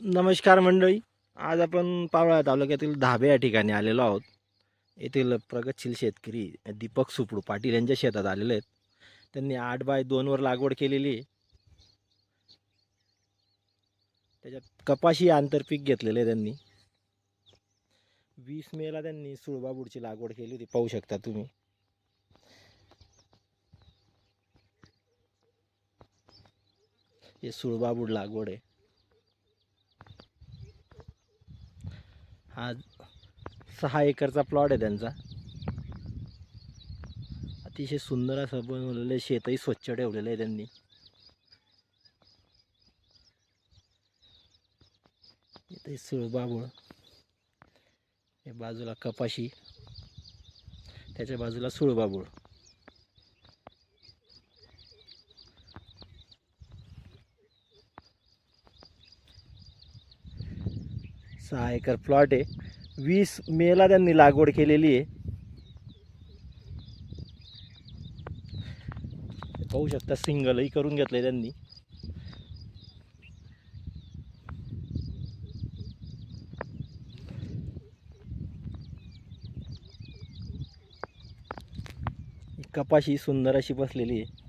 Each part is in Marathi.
नमस्कार मंडळी. आज आपण पावळा तालुक्यातील धाबे या ठिकाणी आलेलो आहोत. येथील प्रगतशील शेतकरी दीपक सुपडू पाटील यांच्या शेतात आलेले आहेत. त्यांनी आठ बाय दोनवर लागवड केलेली आहे. त्याच्यात कपाशी आंतरपीक घेतलेले आहे त्यांनी. वीस मेला त्यांनी सुळबाबूडची लागवड केली होती. पाहू शकता तुम्ही. हे सुळबाबूड लागवड आहे. हा सहा एकरचा प्लॉट आहे त्यांचा. अतिशय सुंदर असं बनवलेलं आहे शेतही स्वच्छ ठेवलेलं आहे त्यांनी. इथे सुळबाबुळ. हे बाजूला कपाशी. त्याच्या बाजूला सुळबाबुळ. सहा एकर प्लॉट आहे. वीस मेला त्यांनी लागवड केलेली आहे. पाहू शकता सिंगलही करून घेतलंय त्यांनी. कपाशी सुंदर अशी बसलेली आहे.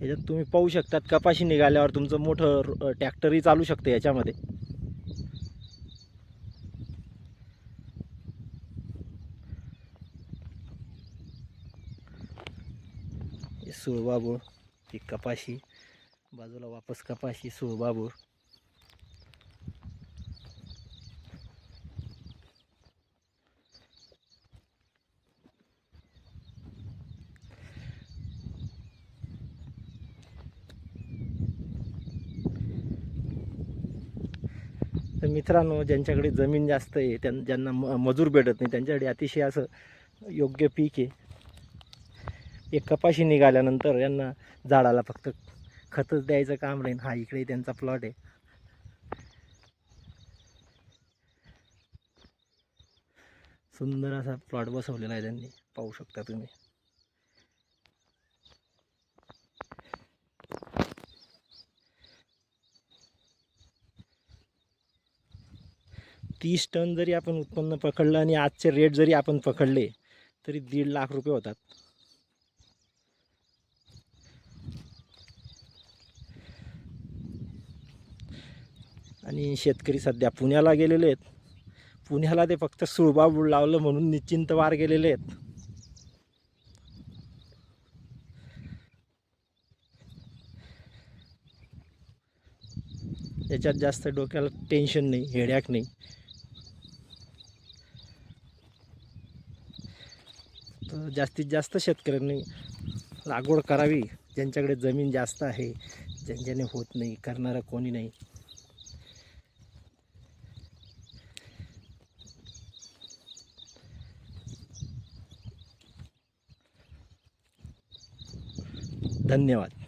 याच्यात तुम्ही पाहू शकतात कपाशी निघाल्यावर तुमचं मोठं ट्रॅक्टरही चालू शकतं याच्यामध्ये. सुळबाबूळ ती कपाशी बाजूला वापस कपाशी सुळबाबूळ. तर मित्रांनो ज्यांच्याकडे जमीन जास्त आहे त्यां ज्यांना म मजूर भेटत नाही त्यांच्याकडे अतिशय असं योग्य पीक आहे. एक कपाशी निघाल्यानंतर यांना झाडाला फक्त खतच द्यायचं काम राहील हा इकडे त्यांचा प्लॉट आहे. सुंदर असा प्लॉट बसवलेला आहे त्यांनी. पाहू शकता तुम्ही. तीस टन जरी आपण उत्पन्न पकडलं आणि आजचे रेट जरी आपण पकडले तरी दीड लाख रुपये होतात. आणि शेतकरी सध्या पुण्याला गेलेले आहेत. पुण्याला ते फक्त सुळबाबूळ लावलं म्हणून निश्चिंत वार गेलेले आहेत. याच्यात जास्त डोक्याला टेन्शन नाही हेड्याक नाही. जास्तीत जास्त शेतकऱ्यांनी लागवड करावी. ज्यांच्याकडे जमीन जास्त आहे ज्यांच्याने होत नाही करणारं कोणी नाही. धन्यवाद.